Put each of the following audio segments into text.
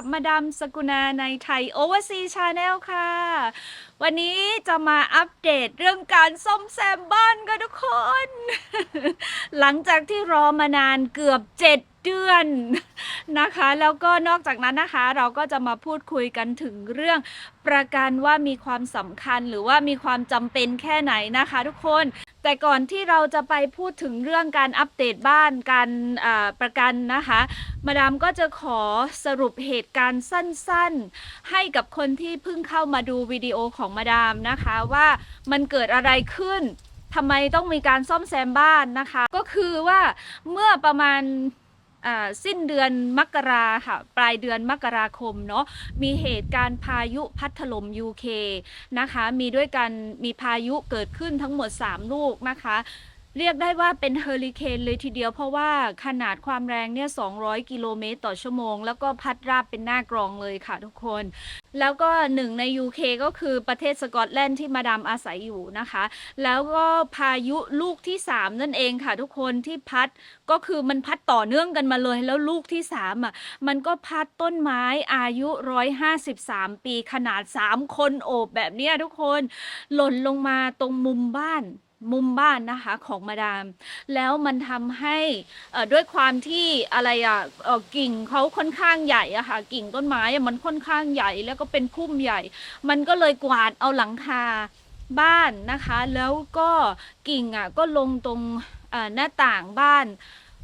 กับมาดามสกุณาในไทยโอเวอร์ซีชาแนลค่ะ วันนี้จะมาอัปเดตเรื่องการซ่อมแซมบ้านกันทุกคน หลังจากที่รอมานานเกือบ 7 เดือนนะคะ แล้วก็นอกจากนั้นนะคะ เราก็จะมาพูดคุยกันถึงเรื่องประกันว่ามีความสำคัญหรือว่ามีความจำเป็นแค่ไหนนะคะ ทุกคนแต่ก่อนที่เราจะไปพูดถึงเรื่องการอัปเดตบ้านการประกันนะคะ มาดามก็จะขอสรุปเหตุการณ์สั้นๆ ให้กับคนที่เพิ่งเข้ามาดูวิดีโอของมาดามนะคะว่ามันเกิดอะไรขึ้นทำไมต้องมีการซ่อมแซมบ้านนะคะ ก็คือว่าเมื่อประมาณ สิ้นเดือนมกราค่ะปลายเดือนมกราคมเนาะมีเหตุการณ์พายุพัดถล่ม UK นะคะ มีด้วยกันมีพายุเกิดขึ้นทั้งหมด 3 ลูกนะคะ เรียกได้ว่าเป็นเฮอริเคนเลยทีเดียวเพราะว่าขนาดความแรงเนี่ย 200 กิโลเมตรต่อชั่วโมง แล้วก็พัดราบเป็นหน้ากรองเลยค่ะทุกคน แล้วก็หนึ่งใน UK ก็คือประเทศสกอตแลนด์ที่มาดามอาศัยอยู่นะคะ แล้วก็พายุลูกที่ 3 นั่นเองค่ะทุกคนที่พัดก็คือมันพัดต่อเนื่องกันมาเลย แล้วลูกที่3อะมันก็พัดต้นไม้อายุ 153 ปีขนาด 3 คนโอบแบบนี้ทุกคน หล่นลงมาตรงมุมบ้าน มุมบ้านนะคะของมาดาม แล้วมันทำให้เอ่อด้วยความที่อะไรอะเอ่อกิ่งเขาค่อนข้างใหญ่อะค่ะกิ่งต้นไม้อะมันค่อนข้างใหญ่แล้วก็เป็นพุ่มใหญ่ มันก็เลยกวาดเอาหลังคาบ้านนะคะ แล้วก็กิ่งอะก็ลงตรงเอ่อหน้าต่างบ้าน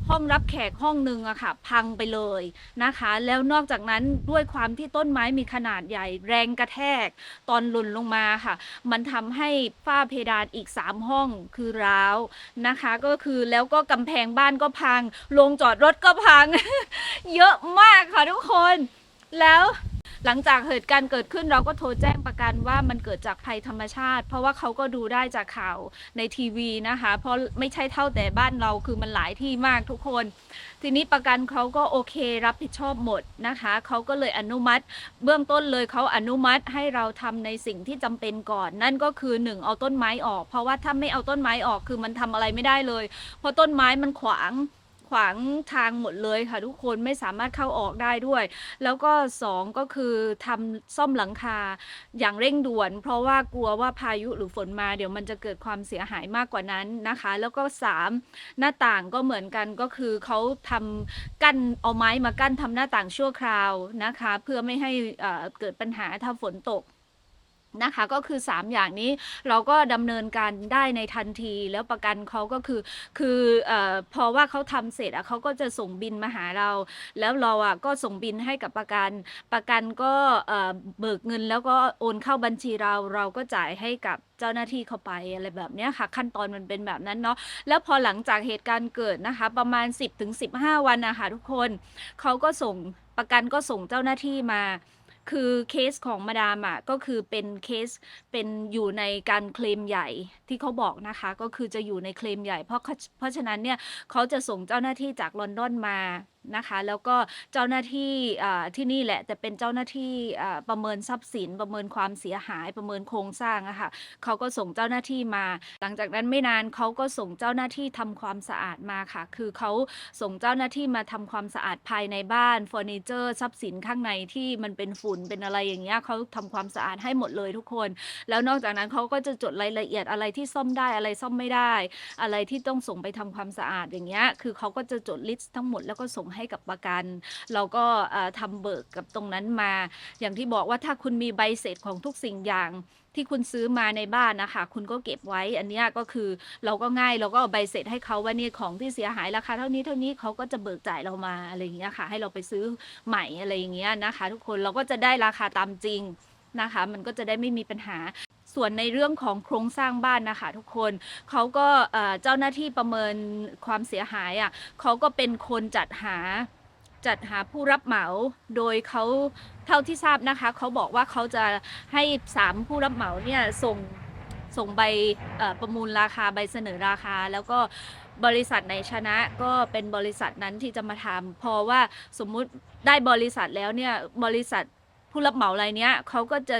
ห้องรับแขกห้องหนึ่งอะค่ะ พังไปเลยนะคะ แล้วนอกจากนั้นด้วยความที่ต้นไม้มีขนาดใหญ่แรงกระแทก ตอนหล่นลงมาค่ะ มันทำให้ฝ้าเพดานอีก 3 ห้องคือร้าวนะคะ ก็คือแล้วก็กำแพงบ้านก็พังโรงจอดรถก็พัง เยอะมากค่ะทุกคนแล้ว หลังจากเหตุการณ์เกิดขึ้นเราก็โทรแจ้งประกันว่ามันเกิดจากภัยธรรมชาติ เพราะว่าเขาก็ดูได้จากข่าวในทีวีนะคะ เพราะไม่ใช่เท่าแต่บ้านเราคือมันหลายที่มากทุกคน ทีนี้ประกันเขาก็โอเครับผิดชอบหมดนะคะเขาก็เลยอนุมัติ เบื้องต้นเลยเขาอนุมัติให้เราทำในสิ่งที่จำเป็นก่อน นั่นก็คือหนึ่งเอาต้นไม้ออก เพราะว่าถ้าไม่เอาต้นไม้ออกคือมันทำอะไรไม่ได้เลย เพราะต้นไม้มันขวาง ขวางทางหมดเลยค่ะทุกคนไม่สามารถเข้าออกได้ด้วย แล้วก็สองก็คือทำซ่อมหลังคาอย่างเร่งด่วน เพราะว่ากลัวว่าพายุหรือฝนมาเดี๋ยวมันจะเกิดความเสียหายมากกว่านั้นนะคะ แล้วก็สามหน้าต่างก็เหมือนกันก็คือเขาทำกั้นเอาไม้มากั้นทำหน้าต่างชั่วคราวนะคะ เพื่อไม่ให้เอ่อเกิดปัญหาถ้าฝนตก นะคะ ก็คือ 3 อย่างนี้เราก็ดำเนินการได้ในทันที แล้วประกันเขาก็คือ คืออพอว่าเขาทำเสร็จอะเขาก็จะส่งบินมาหาเรา แล้วเราอะก็ส่งบินให้กับประกัน ประกันก็เบิกเงินแล้วก็โอนเข้าบัญชีเราเราก็จ่ายให้กับเจ้าหน้าที่เข้าไปอะไรแบบนี้ค่ะ ขั้นตอนมันเป็นแบบนั้นเนาะแล้วพอหลังจากเหตุการณ์เกิดนะคะ ประมาณ 10-15 วันนะคะทุกคนเขาก็ส่งประกันก็ส่งเจ้าหน้าที่มา คือเคสของมาดามอะก็คือเป็นเคสเป็นอยู่ในการเคลมใหญ่ที่เขาบอกนะคะ ก็คือจะอยู่ในเคลมใหญ่เพราะเขาเพราะฉะนั้นเนี่ยเขาจะส่งเจ้าหน้าที่จากลอนดอนมา นะคะ แล้วก็เจ้าหน้าที่ที่นี่แหละจะเป็นเจ้าหน้าที่ประเมินทรัพย์สิน ประเมินความเสียหายประเมินโครงสร้างอะค่ะเขาก็ส่งเจ้าหน้าที่มา หลังจากนั้นไม่นานเขาก็ส่งเจ้าหน้าที่ทำความสะอาดมาค่ะ คือเขาส่งเจ้าหน้าที่มาทำความสะอาดภายในบ้านเฟอร์นิเจอร์ทรัพย์สินข้างในที่มันเป็นฝุ่นเป็นอะไรอย่างเงี้ยเขาทำความสะอาดให้หมดเลยทุกคน แล้วนอกจากนั้นเขาก็จะจดรายละเอียดอะไรที่ซ่อมได้อะไรซ่อมไม่ได้ อะไรที่ต้องส่งไปทำความสะอาดอย่างเงี้ยคือเขาก็จะจดลิสต์ทั้งหมดแล้วก็ส่งให้กับประกัน เราก็เอ่อทำเบิกกับตรงนั้นมา อย่างที่บอกว่าถ้าคุณมีใบเสร็จของทุกสิ่งอย่างที่คุณซื้อมาในบ้านนะคะ คุณก็เก็บไว้ อันนี้ก็คือเราก็ง่ายเราก็เอาใบเสร็จให้เขาว่านี่ของที่เสียหายราคาเท่านี้เท่านี้เขาก็จะเบิกจ่ายเรามาอะไรอย่างเงี้ยค่ะ ให้เราไปซื้อใหม่อะไรอย่างเงี้ยนะคะ ทุกคนเราก็จะได้ราคาตามจริงนะคะ มันก็จะได้ไม่มีปัญหา ส่วนในเรื่องของโครงสร้างบ้านนะคะทุกคนเขาก็เจ้าหน้าที่ประเมินความเสียหายอะเขาก็เป็นคนจัดหาจัดหาผู้รับเหมาโดยเขาเท่าที่ทราบนะคะเขาบอกว่าเขาจะให้สามผู้รับเหมาเนี่ยส่งส่งใบประมูลราคาใบเสนอราคา แล้วก็บริษัทไหนชนะก็เป็นบริษัทนั้นที่จะมาทำพอว่าสมมุติได้บริษัทแล้วเนี่ยบริษัทผู้รับเหมารายเนี้ยเขาก็จะ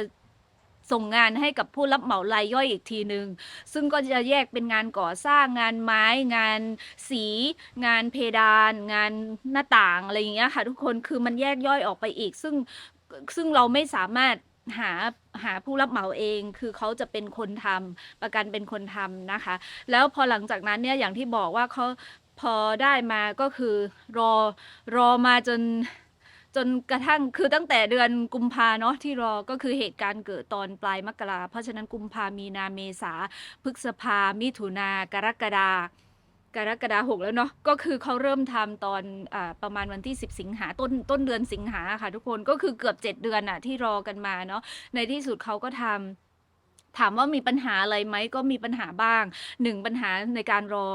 ส่งงานให้กับผู้รับเหมารายย่อยอีกทีหนึ่งซึ่งก็จะแยกเป็นงานก่อสร้างงานไม้ งานสี งานเพดาน งานหน้าต่างอะไรอย่างเงี้ยค่ะทุกคนคือมันแยกย่อยออกไปอีก ซึ่งซึ่งเราไม่สามารถหาหาผู้รับเหมาเองคือเขาจะเป็นคนทำประกันเป็นคนทำนะคะ แล้วพอหลังจากนั้นเนี่ยอย่างที่บอกว่าเขาพอได้มาก็คือรอรอมาจน จนกระทั่งคือตั้งแต่เดือนกุมภาเนาะที่รอก็คือเหตุการณ์เกิดตอนปลายมกราเพราะฉะนั้นกุมภามีนาเมษาพฤษภามิถุนากรกฎากรกฎาหกแล้วเนาะก็คือเขาเริ่มทำตอนอประมาณวันที่ 10 สิงหาต้นต้นเดือนสิงหาค่ะทุกคนก็คือเกือบ 7 เดือนอะที่รอกันมาเนาะในที่สุดเขาก็ทำ ถามว่ามีปัญหาอะไรไหมก็มีปัญหาบ้างหนึ่งปัญหาในการรอ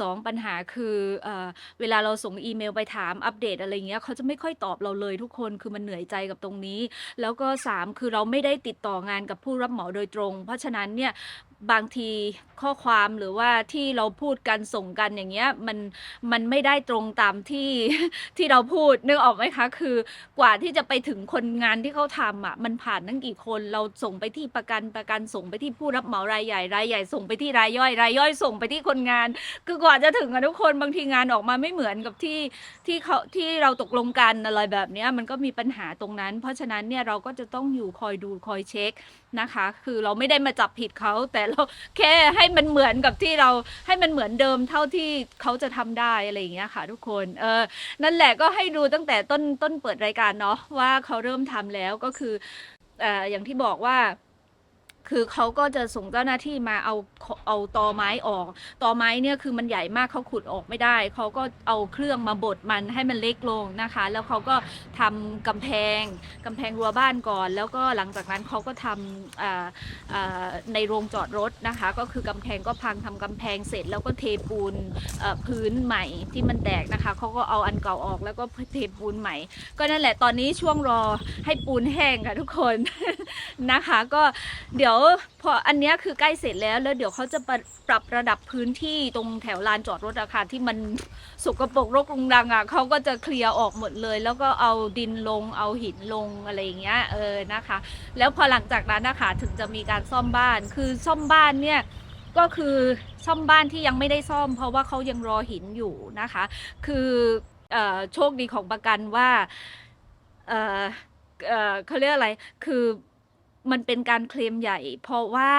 สองปัญหาคือเออเวลาเราส่งอีเมลไปถามอัปเดตอะไรเงี้ยเขาจะไม่ค่อยตอบเราเลยทุกคนคือมันเหนื่อยใจกับตรงนี้ แล้วก็ 3 คือเราไม่ได้ติดต่องานกับผู้รับเหมาโดยตรง เพราะฉะนั้นเนี่ย บางทีข้อความหรือว่าที่เราพูดกันส่งกันอย่างเงี้ยมันมันไม่ได้ตรงตามที่ที่เราพูดนึกออกไหมคะ คือกว่าที่จะไปถึงคนงานที่เขาทำอะมันผ่านตั้งกี่คนเราส่งไปที่ประกันประกันส่งไปที่ผู้รับเหมารายใหญ่รายใหญ่ส่งไปที่รายย่อยรายย่อยส่งไปที่คนงาน คือกว่าจะถึงอะทุกคนบางทีงานออกมาไม่เหมือนกับที่ที่เขาที่เราตกลงกันอะไรแบบเนี้ยมันก็มีปัญหาตรงนั้น เพราะฉะนั้นเนี่ยเราก็จะต้องอยู่คอยดูคอยเช็ค นะคะ คือเราไม่ได้มาจับผิดเขาแต่เราแค่ให้มันเหมือนกับที่เราให้มันเหมือนเดิมเท่าที่เขาจะทำได้อะไรอย่างเงี้ยค่ะ ทุกคนเออนั่นแหละก็ให้ดูตั้งแต่ต้นต้นเปิดรายการเนาะว่าเขาเริ่มทำแล้วก็คือเอ่ออย่างที่บอกว่า คือเขาก็จะส่งเจ้าหน้าที่มาเอาเอาตอไม้ออกตอไม้เนี่ยคือมันใหญ่มากเขาขุดออกไม่ได้ เขาก็เอาเครื่องมาบดมันให้มันเล็กลงนะคะ แล้วเขาก็ทำกำแพงกำแพงรั้วบ้านก่อน แล้วก็หลังจากนั้นเขาก็ทำในโรงจอดรถนะคะ ก็คือกำแพงก็พังทำกำแพงเสร็จ แล้วก็เทปูนพื้นใหม่ที่มันแตกนะคะเขาก็เอาอันเก่าออกแล้วก็เทปูนใหม่ ก็นั่นแหละตอนนี้ช่วงรอให้ปูนแห้งค่ะทุกคนนะคะ ก็เดี๋ยวพออันนี้คือใกล้เสร็จแล้ว แล้วเดี๋ยวเขาจะปรับปรับระดับพื้นที่ตรงแถวลานจอดรถอะค่ะที่มันสกปรกรกรุงรังอะเขาก็จะเคลียร์ออกหมดเลย แล้วก็เอาดินลงเอาหินลงอะไรอย่างเงี้ยเออนะคะ แล้วพอหลังจากนั้นนะคะถึงจะมีการซ่อมบ้าน คือซ่อมบ้านเนี่ยก็คือซ่อมบ้านที่ยังไม่ได้ซ่อม เพราะว่าเขายังรอหินอยู่นะคะ คือออโชคดีของประกันว่าเเเขาเรียกอะไร คือ มันเป็นการเคลมใหญ่ เพราะว่า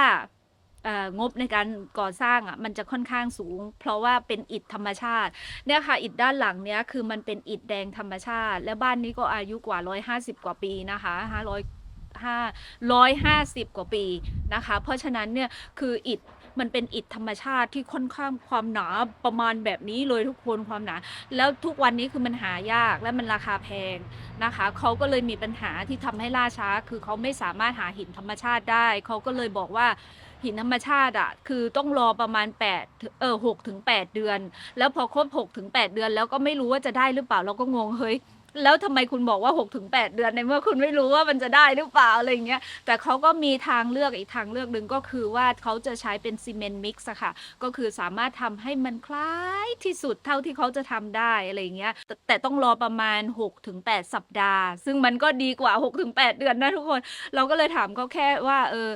งบในการก่อสร้างอะมันจะค่อนข้างสูง เพราะว่าเป็นอิฐธรรมชาติเนี่ยค่ะอิฐด้านหลังเนี้ยคือมันเป็นอิฐแดงธรรมชาติ และบ้านนี้ก็อายุกว่า 150 กว่าปีนะคะ500 550 กว่าปีนะคะ เพราะฉะนั้นเนี่ยคืออิฐ มันเป็นอิฐธรรมชาติที่ค่อนข้างความหนาประมาณแบบนี้เลยทุกคนความหนา แล้วทุกวันนี้คือมันหายากและมันราคาแพงนะคะเขาก็เลยมีปัญหาที่ทำให้ล่าช้า คือเขาไม่สามารถหาหินธรรมชาติได้เขาก็เลยบอกว่าหินธรรมชาติอะคือต้องรอประมาณ8เออ6ถึง8เดือน แล้วพอครบ6ถึง8เดือน แล้วก็ไม่รู้ว่าจะได้หรือเปล่าเราก็งงเฮ้ย แล้วทำไมคุณบอกว่า6ถึง8เดือนในเมื่อคุณไม่รู้ว่ามันจะได้หรือเปล่าอะไรอย่างเงี้ยแต่เขาก็มีทางเลือกอีกทางเลือกหนึ่งก็คือว่าเขาจะใช้เป็นซีเมนต์มิกซ์อะค่ะ ก็คือสามารถทำให้มันคล้ายที่สุดเท่าที่เขาจะทำได้อะไรอย่างเงี้ยแต่แต่ต้องรอประมาณ6-8สัปดาห์ ซึ่งมันก็ดีกว่า6-8เดือนนะทุกคน เราก็เลยถามเขาแค่ว่าเออ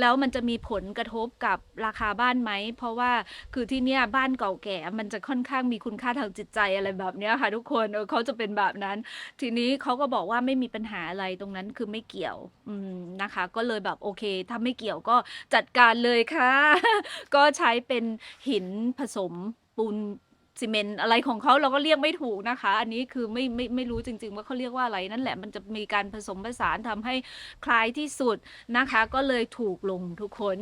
แล้วมันจะมีผลกระทบกับราคาบ้านไหม เพราะว่าคือที่เนี่ยบ้านเก่าแก่ มันจะค่อนข้างมีคุณค่าทางจิตใจอะไรแบบเนี้ยค่ะ ทุกคนเออเขาจะเป็นแบบนั้น ทีนี้เขาก็บอกว่าไม่มีปัญหาอะไรตรงนั้นคือไม่เกี่ยวอืมนะคะ ก็เลยแบบโอเค ถ้าไม่เกี่ยวก็จัดการเลยค่ะ ก็ใช้เป็นหินผสมปูน ซีเมนต์อะไรของเขาเราก็เรียกไม่ถูกนะคะ อันนี้คือไม่ไม่ไม่รู้จริง ๆ ว่าเขาเรียกว่าอะไรนั่นแหละมันจะมีการผสมผสานทำให้คล้ายที่สุดนะคะ ก็เลยถูกลงทุกคน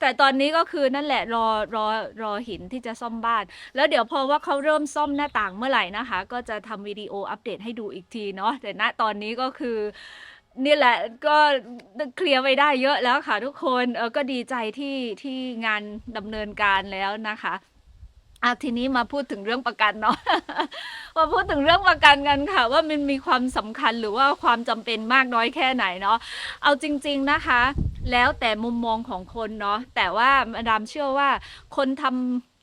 แต่ตอนนี้ก็คือนั่นแหละรอรอรอหินที่จะซ่อมบ้าน แล้วเดี๋ยวพอว่าเขาเริ่มซ่อมหน้าต่างเมื่อไหร่นะคะ ก็จะทำวิดีโออัปเดตให้ดูอีกทีเนาะแต่ณตอนนี้ก็คือนี่แหละก็เคลียร์ไปได้เยอะแล้วค่ะทุกคนเออก็ดีใจที่ที่งานดำเนินการแล้วนะคะ อะทีนี้มาพูดถึงเรื่องประกันเนาะมาพูดถึงเรื่องประกันกันค่ะ ว่ามันมีความสำคัญหรือว่าความจำเป็นมากน้อยแค่ไหนเนาะเอาจริง ๆนะคะ แล้วแต่มุมมองของคนเนาะแต่ว่ามาดามเชื่อว่าคนท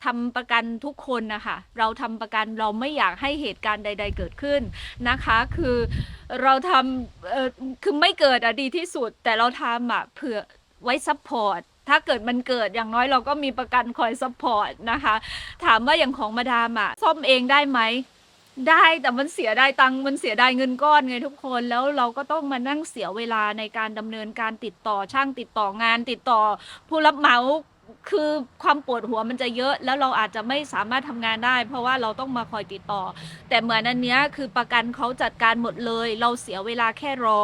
ทำประกันทุกคนนะคะเราทำประกันเราไม่อยากให้เหตุการณ์ใด ๆ เกิดขึ้นนะคะ คือเราทำคือไม่เกิดอะดีที่สุด แต่เราทำอะเผื่อไว้ซัพพอร์ต ถ้าเกิดมันเกิดอย่างน้อยเราก็มีประกันคอยซัพพอร์ตนะคะ ถามว่าอย่างของมาดามอะซ่อมเองได้ไหมได้แต่มันเสียไดายตังค์มันเสียไดายเงินก้อนไงทุกคนแล้วเราก็ต้องมานั่งเสียเวลาในการดำเนินการติดต่อช่างติดต่องานติดต่อผู้รับเหมาคือความปวดหัวมันจะเยอะ แล้วเราอาจจะไม่สามารถทำงานได้ เพราะว่าเราต้องมาคอยติดต่อ แต่เหมือนอันเนี้ยคือประกันเขาจัดการหมดเลย เราเสียเวลาแค่รอ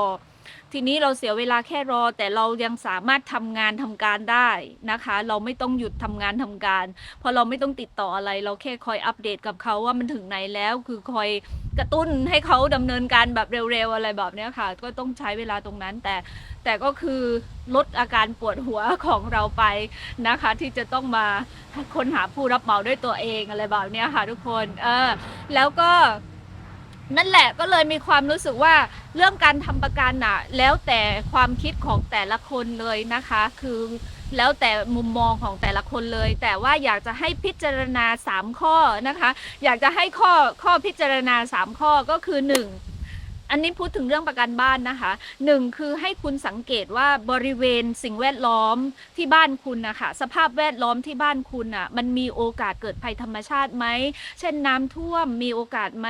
ทีนี้เราเสียเวลาแค่รอ แต่เรายังสามารถทำงานทำการได้นะคะ เราไม่ต้องหยุดทำงานทำการเพราะเราไม่ต้องติดต่ออะไร เราแค่คอยอัปเดตกับเขาว่ามันถึงไหนแล้ว คือคอยกระตุ้นให้เขาดำเนินการแบบเร็วๆอะไรแบบนี้ค่ะ ก็ต้องใช้เวลาตรงนั้นแต่แต่ก็คือลดอาการปวดหัวของเราไปนะคะ ที่จะต้องมาค้นหาผู้รับเหมาด้วยตัวเองอะไรแบบนี้ค่ะทุกคนเออแล้วก็นั่นแหละก็เลยมีความรู้สึกว่า เรื่องการทำประกันน่ะ แล้วแต่ความคิดของแต่ละคนเลยนะคะ คือแล้วแต่มุมมองของแต่ละคนเลย แต่ว่าอยากจะให้พิจารณา 3 ข้อนะคะ อยากจะให้ข้อข้อพิจารณา 3 ข้อก็คือ 1 อันนี้พูดถึงเรื่องประกันบ้านนะคะหนึ่งคือให้คุณสังเกตว่าบริเวณสิ่งแวดล้อมที่บ้านคุณนะคะสภาพแวดล้อมที่บ้านคุณอะมันมีโอกาสเกิดภัยธรรมชาติไหมเช่นน้ำท่วมมีโอกาสไหม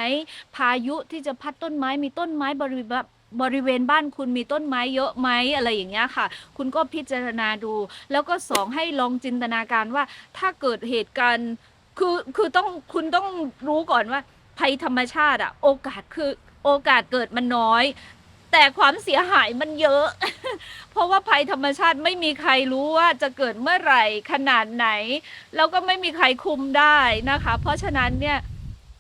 พายุที่จะพัดต้นไม้มีต้นไม้บริเวณบริเวณบ้านคุณมีต้นไม้เยอะไหมอะไรอย่างเงี้ยค่ะ คุณก็พิจารณาดู แล้วก็สองให้ลองจินตนาการว่า ถ้าเกิดเหตุการณ์คือคือต้องคุณต้องรู้ก่อนว่าภัยธรรมชาติอะโอกาสคือ โอกาสเกิดมันน้อย แต่ความเสียหายมันเยอะ เพราะว่าภัยธรรมชาติไม่มีใครรู้ว่าจะเกิดเมื่อไหร่ขนาดไหน แล้วก็ไม่มีใครคุมได้นะคะ เพราะฉะนั้นเนี่ย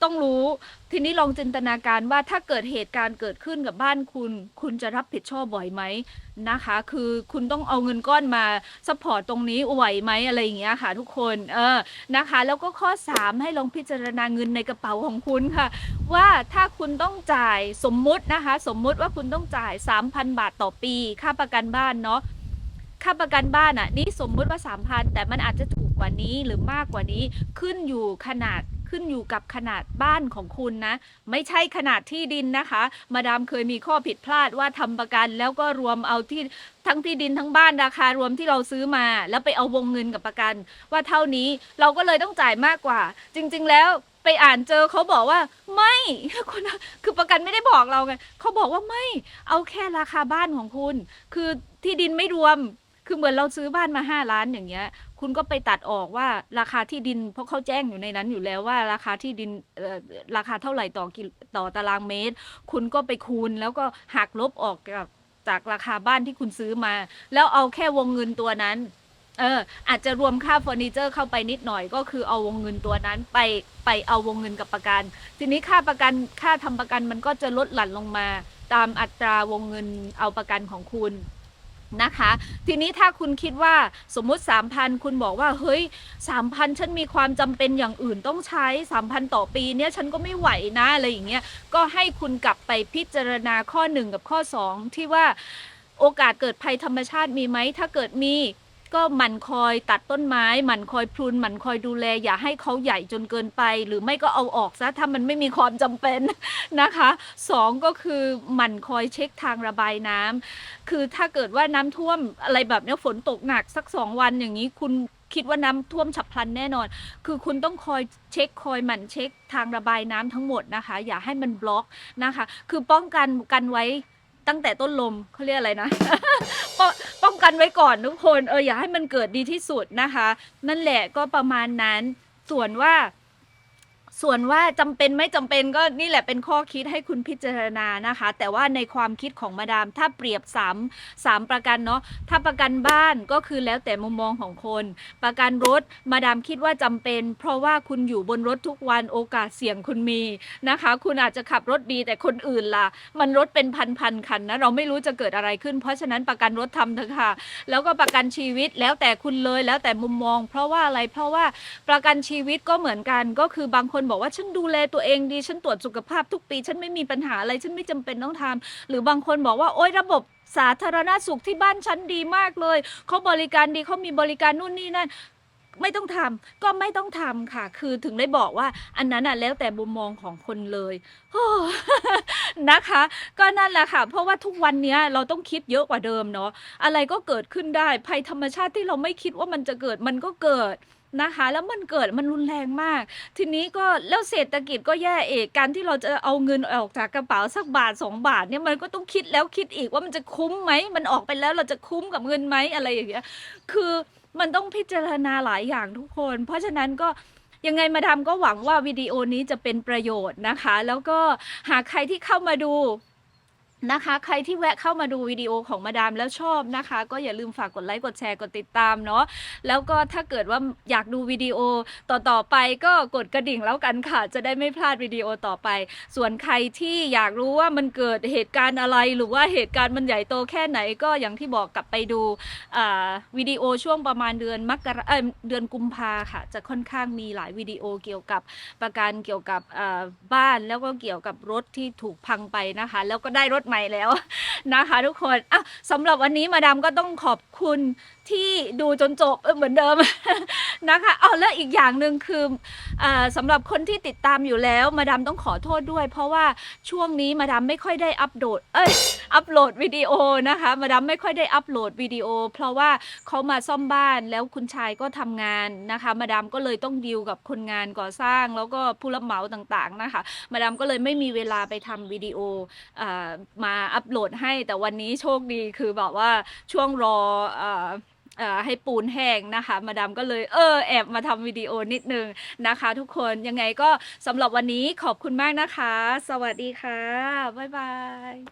ต้องรู้ ทีนี้ลองจินตนาการว่าถ้าเกิดเหตุการณ์เกิดขึ้นกับบ้านคุณ คุณจะรับผิดชอบบ่อยไหมนะคะ คือคุณต้องเอาเงินก้อนมาซัพพอร์ตตรงนี้ไหวไหมอะไรอย่างเงี้ยค่ะ ทุกคนเออนะคะ แล้วก็ข้อ 3 ให้ลองพิจารณาเงินในกระเป๋าของคุณค่ะ ว่าถ้าคุณต้องจ่ายสมมุตินะคะ สมมุติว่าคุณต้องจ่าย 3,000 บาทต่อปี ค่าประกันบ้านเนาะค่าประกันบ้านอะนี่สมมุติว่า 3,000 แต่มันอาจจะถูกกว่านี้หรือมากกว่านี้ขึ้นอยู่ขนาด ขึ้นอยู่กับขนาดบ้านของคุณนะ ไม่ใช่ขนาดที่ดินนะคะ มาดามเคยมีข้อผิดพลาดว่าทำประกัน แล้วก็รวมเอาที่ทั้งที่ดินทั้งบ้านราคารวมที่เราซื้อมา แล้วไปเอาวงเงินกับประกัน ว่าเท่านี้เราก็เลยต้องจ่ายมากกว่า จริง ๆ แล้วไปอ่านเจอเขาบอกว่าไม่คุณคือประกันไม่ได้บอกเราไงเขาบอกว่าไม่ เอาแค่ราคาบ้านของคุณ คือที่ดินไม่รวมคือเหมือนเราซื้อบ้านมาห้าล้านอย่างเงี้ย คุณก็ไปตัดออกว่าราคาที่ดิน เพราะเขาแจ้งอยู่ในนั้นอยู่แล้วว่า ราคาที่ดินราคาเท่าไหร่ต่อกิต่อตารางเมตร คุณก็ไปคูณแล้วก็หักลบออกจากจากราคาบ้านที่คุณซื้อมา แล้วเอาแค่วงเงินตัวนั้น เออ อาจจะรวมค่าเฟอร์นิเจอร์เข้าไปนิดหน่อยก็คือเอาวงเงินตัวนั้นไปไปเอาวงเงินกับประกัน ทีนี้ค่าประกันค่าทำประกันมันก็จะลดหลั่นลงมา ตามอัตราวงเงินเอาประกันของคุณ นะคะ ทีนี้ถ้าคุณคิดว่าสมมุติ 3,000 คุณบอกว่า เฮ้ย 3,000 ฉันมีความจำเป็นอย่างอื่นต้องใช้ 3,000 ต่อปีเนี่ยฉันก็ไม่ไหวนะอะไรอย่างเงี้ยก็ให้คุณกลับไปพิจารณาข้อ 1 กับข้อ 2 ที่ว่าโอกาสเกิดภัยธรรมชาติมีไหมถ้าเกิดมี ก็หมั่นคอยตัดต้นไม้หมั่นคอยพรุนหมั่นคอยดูแล อย่าให้เขาใหญ่จนเกินไป หรือไม่ก็เอาออกซะถ้ามันไม่มีความจำเป็นนะคะสองก็คือหมั่นคอยเช็คทางระบายน้ำคือถ้าเกิดว่าน้ำท่วมอะไรแบบนี้ฝนตกหนักสักสองวันอย่างนี้คุณคิดว่าน้ำท่วมฉับพลันแน่นอน คือคุณต้องคอยเช็คคอยหมั่นเช็คทางระบายน้ำทั้งหมดนะคะ อย่าให้มันบล็อกนะคะ คือป้องกันกันไว้ ตั้งแต่ต้นลมเขาเรียกอะไรนะป้องป้องกันไว้ก่อนทุกคนเอออย่าให้มันเกิดดีที่สุดนะคะ นั่นแหละก็ประมาณนั้นส่วนว่า ส่วนว่าจำเป็นไม่จำเป็นก็นี่แหละเป็นข้อคิดให้คุณพิจารณานะคะ แต่ว่าในความคิดของมาดามถ้าเปรียบ3 3ประกันเนาะถ้าประกันบ้านก็คือแล้วแต่มุมมองของคน ประกันรถมาดามคิดว่าจำเป็น เพราะว่าคุณอยู่บนรถทุกวันโอกาสเสี่ยงคุณมีนะคะ คุณอาจจะขับรถดีแต่คนอื่นล่ะ มันรถเป็นพันๆคันนะเราไม่รู้จะเกิดอะไรขึ้น เพราะฉะนั้นประกันรถทำเถอะค่ะ แล้วก็ประกันชีวิตแล้วแต่คุณเลยแล้วแต่มุมมอง เพราะว่าอะไรเพราะว่าประกันชีวิตก็เหมือนกันก็คือบางคนบอกว่าฉันดูแลตัวเองดี ฉันตรวจสุขภาพทุกปี ฉันไม่มีปัญหาอะไรฉันไม่จำเป็นต้องทำหรือบางคนบอกว่าโอ๊ยระบบสาธารณสุขที่บ้านฉันดีมากเลยเขาบริการดีเขามีบริการนู่นนี่นั่นไม่ต้องทำก็ไม่ต้องทำค่ะ คือถึงได้บอกว่าอันนั้นอะแล้วแต่มุมมองของคนเลยนะคะ ก็นั่นแหละค่ะ เพราะว่าทุกวันเนี้ยเราต้องคิดเยอะกว่าเดิมเนาะอะไรก็เกิดขึ้นได้ภัยธรรมชาติที่เราไม่คิดว่ามันจะเกิดมันก็เกิด นะคะ แล้วมันเกิดมันรุนแรงมาก ทีนี้ก็แล้วเศรษฐกิจก็แย่เอกการที่เราจะเอาเงินออกจากกระเป๋าสักบาทสองบาทเนี่ยมันก็ต้องคิดแล้วคิดอีกว่ามันจะคุ้มไหมมันออกไปแล้วเราจะคุ้มกับเงินไหมอะไรอย่างเงี้ยคือมันต้องพิจารณาหลายอย่างทุกคน เพราะฉะนั้นก็ยังไงมาดามก็หวังว่าวิดีโอนี้จะเป็นประโยชน์นะคะ แล้วก็หากใครที่เข้ามาดู นะคะ ใครที่แวะเข้ามาดูวิดีโอของมาดามแล้วชอบนะคะ ก็อย่าลืมฝากกดไลค์กดแชร์กดติดตามเนาะแล้วก็ถ้าเกิดว่าอยากดูวิดีโอต่อๆไปก็กดกระดิ่งแล้วกันค่ะ จะได้ไม่พลาดวิดีโอต่อไป ส่วนใครที่อยากรู้ว่ามันเกิดเหตุการณ์อะไร หรือว่าเหตุการณ์มันใหญ่โตแค่ไหนก็อย่างที่บอกกลับไปดูวิดีโอช่วงประมาณเดือนมกราเดือนกุมภาค่ะ จะค่อนข้างมีหลายวิดีโอเกี่ยวกับประกันเกี่ยวกับบ้านแล้วก็เกี่ยวกับรถที่ถูกพังไปนะคะ แล้วก็ได้รถใหม่แล้วนะคะ ทุกคนอะสำหรับวันนี้มาดามก็ต้องขอบคุณที่ดูจนจบเหมือนเดิม นะคะ เอาแล้วอีกอย่างหนึ่งคืออสำหรับคนที่ติดตามอยู่แล้วมาดามต้องขอโทษด้วย เพราะว่าช่วงนี้มาดามไม่ค่อยได้อัปโหลดเอ้ยอัปโหลดวิดีโอนะคะมาดามไม่ค่อยได้อัปโหลดวิดีโอ เพราะว่าเขามาซ่อมบ้านแล้วคุณชายก็ทำงานนะคะ มาดามก็เลยต้องดีลกับคนงานก่อสร้าง แล้วก็ผู้รับเหมาต่างๆนะคะ มาดามก็เลยไม่มีเวลาไปทำวิดีโออมาอัปโหลดให้แต่วันนี้โชคดีคือแบบว่าช่วงรออ ให้ปูนแห้งนะคะ มาดามก็เลยเออแอบมาทำวิดีโอนิดนึงนะคะ ทุกคนยังไงก็สำหรับวันนี้ขอบคุณมากนะคะ สวัสดีค่ะ บ๊ายบาย